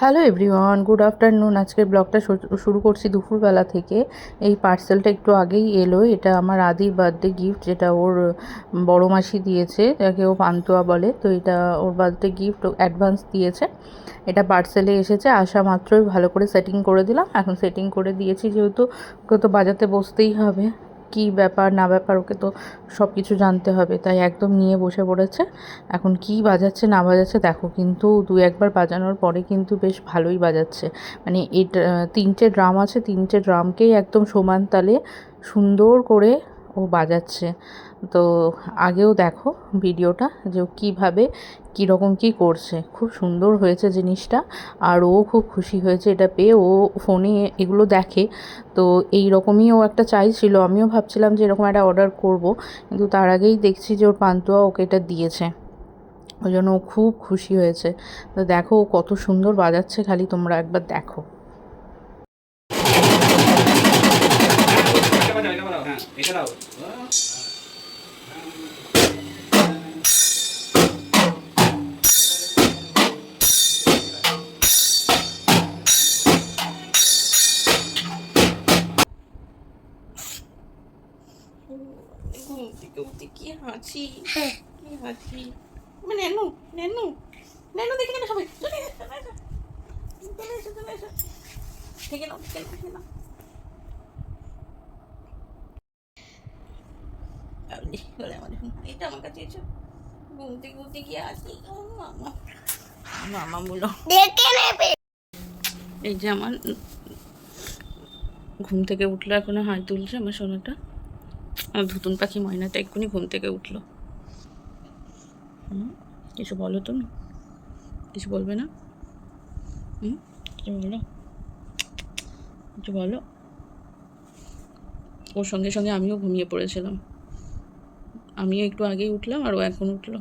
Hello everyone good afternoon আজকের ব্লগটা শুরু করছি দুপুরবেলা থেকে। এই পার্সেলটা একটু আগেই এলো। এটা আমার আদির বার্থডে গিফট যেটা ওর বড় মাসি দিয়েছে, যাকে ও পান্তুয়া বলে। তো এটা ওর বার্থডে গিফট অ্যাডভান্স দিয়েছে। এটা পার্সেলে এসেছে, আসা মাত্রই ভালো করে সেটিং করে দিলাম। এখন সেটিং করে দিয়েছি, যেহেতু তো বাজাতে বসতেই হবে। কি ব্যাপার, না ব্যাপার, ওকে তো সব কিছু জানতে হবে। তাই একদম নিয়ে বসে পড়েছে। এখন কি বাজাচ্ছে, না বাজাচ্ছে, দেখো, কিন্তু দু একবার বাজানোর পরে কিন্তু বেশ ভালোই বাজাচ্ছে। মানে এই তিনটে ড্রাম আছে, তিনটে ড্রামকেই একদম সমান তালে সুন্দর করে ও বাজাচ্ছে। তো আগেও দেখো ভিডিওটা যে ও কীভাবে, কীরকম কী করছে। খুব সুন্দর হয়েছে জিনিসটা। আর ও খুব খুশি হয়েছে এটা পেয়ে। ও ফোনে এগুলো দেখে। তো এই রকমই ও একটা চাইছিল। আমিও ভাবছিলাম যে এরকম একটা অর্ডার করব। কিন্তু তার আগেই দেখছি যে ওর পান্তুয়া ওকে এটা দিয়েছে। ওই জন্য ও খুব খুশি হয়েছে। তো দেখো ও কত সুন্দর বাজাচ্ছে। খালি তোমরা একবার দেখো। হ্যাঁ থেকে উঠে কি হাসি কি হাসি মানে নেনু নেনু। নেনু দেখে কেন সবাই। থেকে নাও থেকে নাও। নাও আপনি আমার এটা আমার কাছে এসো। ঘুম থেকে উঠে কি আসি। মামা। মামা বলো দেখে নেবে। এই যে আমার ঘুম থেকে উঠল এখনও হাত তুলছে আমার সোনাটা। আমার ধুতুন পাখি ময়নাটা এক্ষুনি ঘুম থেকে উঠল। হুম? কিছু বলো তুমি? কিছু বলবে না? হুম? কিছু বলো কিছু বলো? ওর সঙ্গে সঙ্গে আমিও ঘুমিয়ে পড়েছিলাম। আমিও একটু আগেই উঠলাম আর ও এখন উঠল।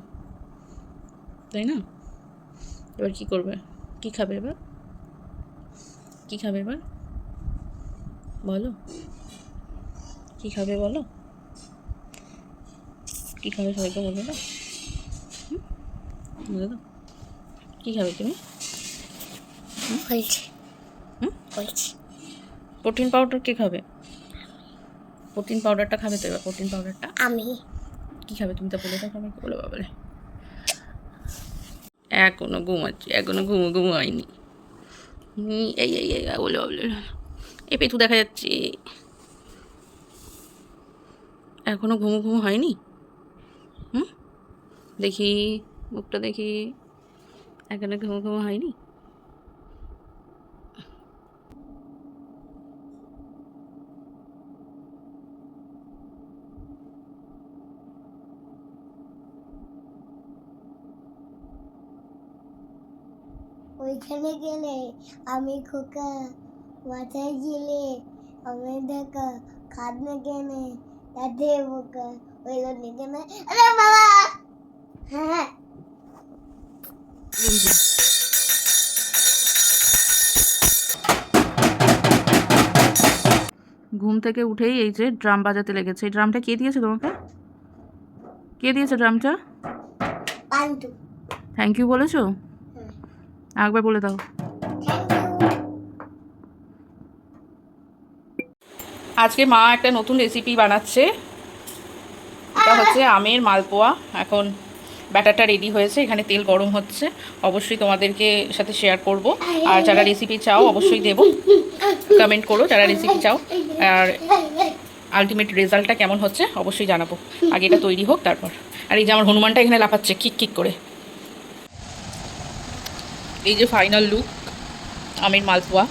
তাই না? এবার কি করবে? কি খাবে এবার? কি খাবে এবার? বলো। কি খাবে বলো? কি খাবে সবাইকে বলবে না? বলে দাও। কি খাবে তুমি? হুম? প্রোটিন পাউডার কে খাবে? প্রোটিন পাউডারটা খাবে তো এবার? প্রোটিন পাউডারটা? আমি। কি খাবে তুমি তো বলে দাও আমাকে, বলে বাবলে এখনও ঘুমাচ্ছি, এখনও ঘুমো ঘুমো হয়নি এই এই এই বলে বাবলে এই পেটু দেখা যাচ্ছে। এখনও ঘুমো ঘুমো হয়নি? হুম, দেখি, মুখটা দেখি। এখনও ঘুমো ঘুমো হয়নি? ওইখানে গেলে আমি খোকা মাথায় গেলে আমি দেখা খাদ না কেনে? বোকা ওই জন্য কেনে আরে বাবা! হ্যাঁ ঘুম থেকে উঠেই এই যে ড্রাম বাজাতে লেগেছে। এই ড্রামটা কে দিয়েছে তোমাকে? কে দিয়েছে ড্রামটা? থ্যাংক ইউ বলেছ? একবার বলে দাও। আজকে মা একটা নতুন রেসিপি বানাচ্ছে। এটা হচ্ছে আমের মালপোয়া। এখন ব্যাটারটা রেডি হয়েছে, এখানে তেল গরম হচ্ছে। অবশ্যই তোমাদেরকে সাথে শেয়ার করব। আর যারা রেসিপি চাও, অবশ্যই দেবো। কমেন্ট করো, যারা রেসিপি চাও। আর আলটিমেট রেজাল্টটা কেমন হচ্ছে, অবশ্যই জানাব। আগে এটা তৈরি হোক, তারপর। আর এই যে আমার হনুমানটা এখানে লাফাচ্ছে, কিক কিক করে। এই যে ফাইনাল লুক আমের মালপোয়া।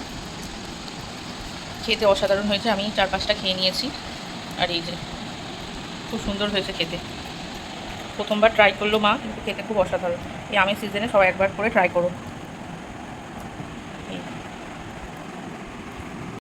খেতে অসাধারণ হয়েছে, আমি চার পাঁচটা খেয়ে নিয়েছি। আর এই যে, খুব সুন্দর হয়েছে খেতে। প্রথমবার ট্রাই করল মা, কিন্তু খেতে খুব অসাধারণ। এই আমের সিজনে সবাই একবার করে ট্রাই করো।